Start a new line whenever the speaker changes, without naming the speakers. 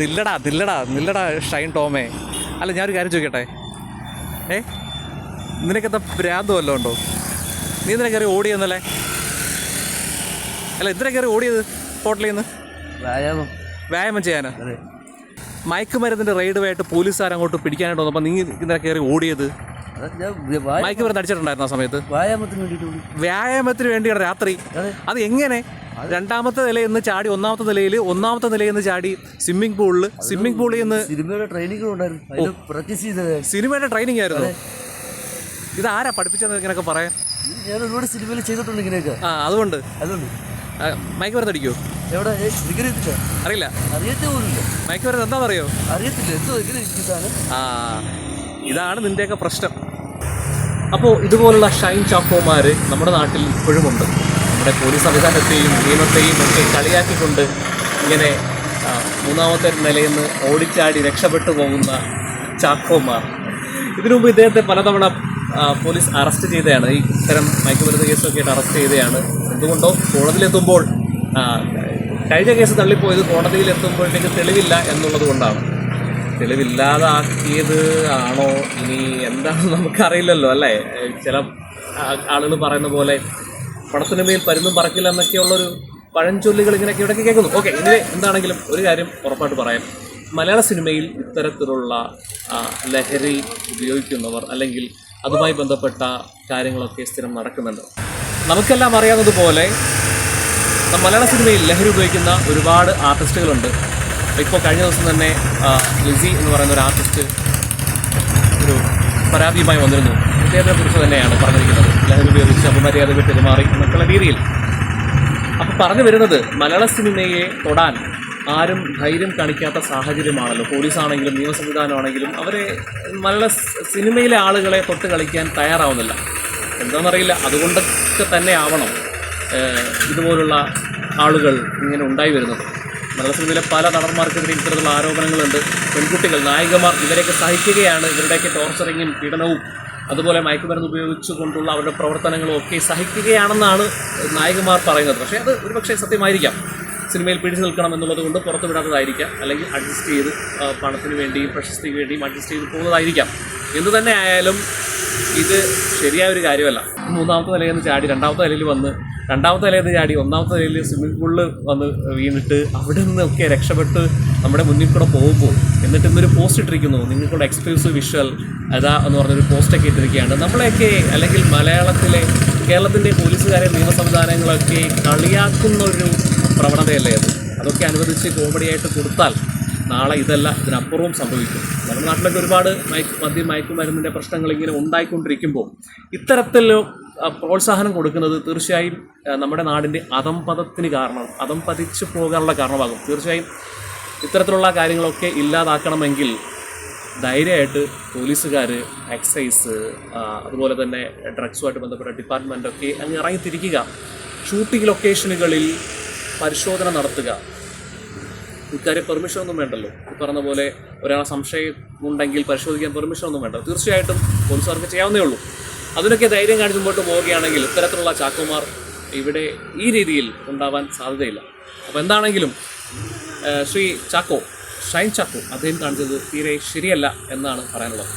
നില്ലടാ നില്ലടാ നില്ലടാ ഷൈൻ ടോമേ. അല്ല ഞാനൊരു കാര്യം ചോദിക്കട്ടെ? ഏ? നിനക്കെന്താ ഭ്രാന്ത് വല്ലതും ഉണ്ടോ? നീ ഇതിനെ കയറി ഓടിയെന്നല്ലേ അല്ല ഇതിനെ കയറി ഓടിയത് ഹോട്ടലിൽ നിന്ന്?
വ്യായാമം.
വ്യായാമം ചെയ്യാനാ? മയക്കുമരുന്നിന്റെ റെയ്ഡുമായിട്ട് പോലീസുകാർ അങ്ങോട്ട് പിടിക്കാനായിട്ട് വന്നപ്പോൾ നീ ഇതിനെ കയറി ഓടിയത്? മയക്കുമരുന്ന് അടിച്ചിട്ടുണ്ടായിരുന്നു ആ സമയത്ത്?
വ്യായാമത്തിന്
വേണ്ടിയാണ് രാത്രി.
അത്
എങ്ങനെ? രണ്ടാമത്തെ നിലയിൽ നിന്ന് ചാടി ഒന്നാമത്തെ നിലയിൽ ഒന്നാമത്തെ നിലയിൽ നിന്ന് ചാടി സ്വിമ്മിംഗ് പൂളിൽ സ്വിമ്മിംഗ് പൂളിൽ നിന്ന്
സിനിമയുടെ ട്രെയിനിങ് ഉണ്ടായിരുന്നു.
സിനിമയുടെ ട്രെയിനിങ് ആയിരുന്നു. ഇത് ആരാ പഠിപ്പിച്ചെന്ന് ഇങ്ങനെയൊക്കെ പറയാൻ?
ഞാൻ ഒരുപാട് സിനിമയിൽ ചെയ്തിട്ടുണ്ട് ഇങ്ങനെയൊക്കെ.
ആ അതുകൊണ്ട്.
അതുകൊണ്ട്.
മയക്ക് മരുന്ന് അടിക്കോ?
എവിടെ?
അറിയില്ല.
അറിയത്തേ പോലില്ല
എന്താ പറയോ?
അറിയത്തില്ല. എന്തോ ഇരിക്കുന്നതാണ്
ആ ഇതാണ് നിന്റെയൊക്കെ പ്രശ്നം. അപ്പോൾ ഇതുപോലുള്ള ഷൈൻ ചാക്കോമാർ നമ്മുടെ നാട്ടിൽ ഇപ്പോഴുമുണ്ട്. നമ്മുടെ പോലീസ് സംവിധാനത്തെയും നിയമത്തെയും ഒക്കെ കളിയാക്കിക്കൊണ്ട് ഇങ്ങനെ മൂന്നാമത്തെ നിലയിൽ നിന്ന് ഓടിച്ചാടി രക്ഷപ്പെട്ടു പോകുന്ന ചാക്കോമാർ. ഇതിനു മുമ്പ് ഇദ്ദേഹത്തെ പലതവണ പോലീസ് അറസ്റ്റ് ചെയ്തതാണ്. ഈ ഇത്തരം മയക്കുമരുന്ന് കേസൊക്കെ ആയിട്ട് അറസ്റ്റ് ചെയ്തതാണ് എന്തുകൊണ്ടോ കോടതിയിലെത്തുമ്പോൾ കഴിഞ്ഞ കേസ് തള്ളിപ്പോയത് കോടതിയിലെത്തുമ്പോഴത്തേക്ക് തെളിവില്ല എന്നുള്ളത് കൊണ്ടാണ്. തെളിവില്ലാതാക്കിയത് ആണോ? ഇനി എന്താണെന്ന് നമുക്കറിയില്ലല്ലോ അല്ലേ? ചില ആളുകൾ പറയുന്ന പോലെ പടത്തിനുമേൽ പരുന്നും പറക്കില്ല എന്നൊക്കെയുള്ളൊരു പഴഞ്ചൊല്ലുകൾ ഇങ്ങനെയൊക്കെ ഇവിടെ കേൾക്കുന്നു. ഓക്കെ ഇനി എന്താണെങ്കിലും ഒരു കാര്യം ഉറപ്പായിട്ട് പറയാം. മലയാള സിനിമയിൽ ഇത്തരത്തിലുള്ള ലഹരി ഉപയോഗിക്കുന്നവർ അല്ലെങ്കിൽ അതുമായി ബന്ധപ്പെട്ട കാര്യങ്ങളൊക്കെ സ്ഥിരം നടക്കുന്നുണ്ട്. നമുക്കെല്ലാം അറിയാവുന്നതുപോലെ മലയാള സിനിമയിൽ ലഹരി ഉപയോഗിക്കുന്ന ഒരുപാട് ആർട്ടിസ്റ്റുകളുണ്ട്. ഇപ്പോൾ കഴിഞ്ഞ ദിവസം തന്നെ ലിസി എന്ന് പറയുന്ന ഒരു ആർട്ടിസ്റ്റ് ഒരു പരാതിയുമായി വന്നിരുന്നു. ഇദ്ദേഹത്തെ കുറിച്ച് തന്നെയാണ് പറഞ്ഞിരിക്കുന്നത്. ലഹരി ഉപയോഗിച്ച് അപമര്യാദകൾ പെരുമാറി എന്നൊക്കെയുള്ള രീതിയിൽ. അപ്പോൾ പറഞ്ഞു വരുന്നത് മലയാള സിനിമയെ തൊടാൻ ആരും ധൈര്യം കാണിക്കാത്ത സാഹചര്യമാണല്ലോ. പോലീസാണെങ്കിലും നിയമ സംവിധാനമാണെങ്കിലും അവരെ മലയാള സിനിമയിലെ ആളുകളെ തൊട്ട് കളിക്കാൻ തയ്യാറാവുന്നില്ല. എന്താണെന്നറിയില്ല. അതുകൊണ്ടൊക്കെ തന്നെ ആവണം ഇതുപോലുള്ള ആളുകൾ ഇങ്ങനെ ഉണ്ടായി വരുന്നത്. മലയാള സിനിമയിലെ പല നടന്മാർക്കെതിരെ ഇത്തരത്തിലുള്ള ആരോപണങ്ങളുണ്ട്. പെൺകുട്ടികൾ നായികമാർ ഇവരെയൊക്കെ സഹിക്കുകയാണ്. ഇവരുടെയൊക്കെ ടോർച്ചറിങ്ങും പീഡനവും അതുപോലെ മയക്കുമരുന്ന് ഉപയോഗിച്ചുകൊണ്ടുള്ള അവരുടെ പ്രവർത്തനങ്ങളും ഒക്കെ സഹിക്കുകയാണെന്നാണ് നായകന്മാർ പറയുന്നത്. പക്ഷേ അത് ഒരുപക്ഷെ സത്യമായിരിക്കാം. സിനിമയിൽ പിടിച്ചു നിൽക്കണം എന്നുള്ളത് കൊണ്ട് പുറത്തു വിടാത്തതായിരിക്കാം. അല്ലെങ്കിൽ അഡ്ജസ്റ്റ് ചെയ്ത് പണത്തിന് വേണ്ടിയും പ്രശസ്തിക്ക് വേണ്ടിയും അഡ്ജസ്റ്റ് ചെയ്ത് പോകുന്നതായിരിക്കാം. എന്തു തന്നെ ആയാലും ഇത് ശരിയായ ഒരു കാര്യമല്ല. മൂന്നാമത്തെ നിലയിൽ നിന്ന് ചാടി രണ്ടാമത്തെ നിലയിൽ വന്ന് രണ്ടാമത്തെ നിലയിൽ നിന്ന് ചാടി ഒന്നാമത്തെ നിലയിൽ സ്വിമ്മിംഗ് പൂളിൽ വന്ന് വീണിട്ട് അവിടെ നിന്നൊക്കെ രക്ഷപ്പെട്ട് നമ്മുടെ മുന്നിൽ കൂടെ പോകുമ്പോൾ എന്നിട്ട് ഇന്നൊരു പോസ്റ്റ് ഇട്ടിരിക്കുന്നു. നിങ്ങൾക്ക് കൂടെ എക്സ്ക്ലൂസീവ് വിഷ്വൽ അതാ എന്ന് പറഞ്ഞൊരു പോസ്റ്റൊക്കെ ഇട്ടിരിക്കുകയാണ്. നമ്മളെയൊക്കെ അല്ലെങ്കിൽ മലയാളത്തിലെ കേരളത്തിന്റെ പോലീസുകാരെ നിയമ സംവിധാനങ്ങളൊക്കെ കളിയാക്കുന്ന ഒരു പ്രവണതയല്ലേ അത്? അതൊക്കെ അനുവദിച്ച് കോമഡിയായിട്ട് കൊടുത്താൽ നാളെ ഇതല്ല ഇതിനപ്പുറവും സംഭവിക്കും. നമ്മുടെ നാട്ടിലൊക്കെ ഒരുപാട് മയക്ക് മദ്യ മയക്കുമരുന്നിന്റെ പ്രശ്നങ്ങൾ ഇങ്ങനെ ഉണ്ടായിക്കൊണ്ടിരിക്കുമ്പോൾ ഇത്തരത്തിൽ പ്രോത്സാഹനം കൊടുക്കുന്നത് തീർച്ചയായും നമ്മുടെ നാടിന്റെ അധംപതത്തിന് കാരണം അധംപതിച്ചു പോകാനുള്ള കാരണമാകും. തീർച്ചയായും ഇത്തരത്തിലുള്ള കാര്യങ്ങളൊക്കെ ഇല്ലാതാക്കണമെങ്കിൽ ധൈര്യമായിട്ട് പോലീസുകാർ എക്സൈസ് അതുപോലെ തന്നെ ഡ്രഗ്സുമായിട്ട് ബന്ധപ്പെട്ട ഡിപ്പാർട്ട്മെന്റൊക്കെ അങ്ങ് ഇറങ്ങിത്തിരിക്കുക. ഷൂട്ടിംഗ് ലൊക്കേഷനുകളിൽ പരിശോധന നടത്തുക. ഇക്കാര്യം പെർമിഷൻ ഒന്നും വേണ്ടല്ലോ. ഈ പറഞ്ഞ പോലെ ഒരാളെ സംശയം ഉണ്ടെങ്കിൽ പരിശോധിക്കാൻ പെർമിഷൻ ഒന്നും വേണ്ട. തീർച്ചയായിട്ടും പോലീസുകാർക്ക് ചെയ്യാവുന്നേ ഉള്ളൂ. അതിനൊക്കെ ധൈര്യം കാണിച്ച് മുമ്പോട്ട് പോവുകയാണെങ്കിൽ ഇത്തരത്തിലുള്ള ചാക്കുമാർ ഇവിടെ ഈ രീതിയിൽ ഉണ്ടാവാൻ സാധ്യതയില്ല. അപ്പോൾ എന്താണെങ്കിലും ശ്രീ ചാക്കോ ഷൈൻ ചാക്കോ അദ്ദേഹം കാണിച്ചത് തീരെ ശരിയല്ല എന്നാണ് പറയാനുള്ളത്.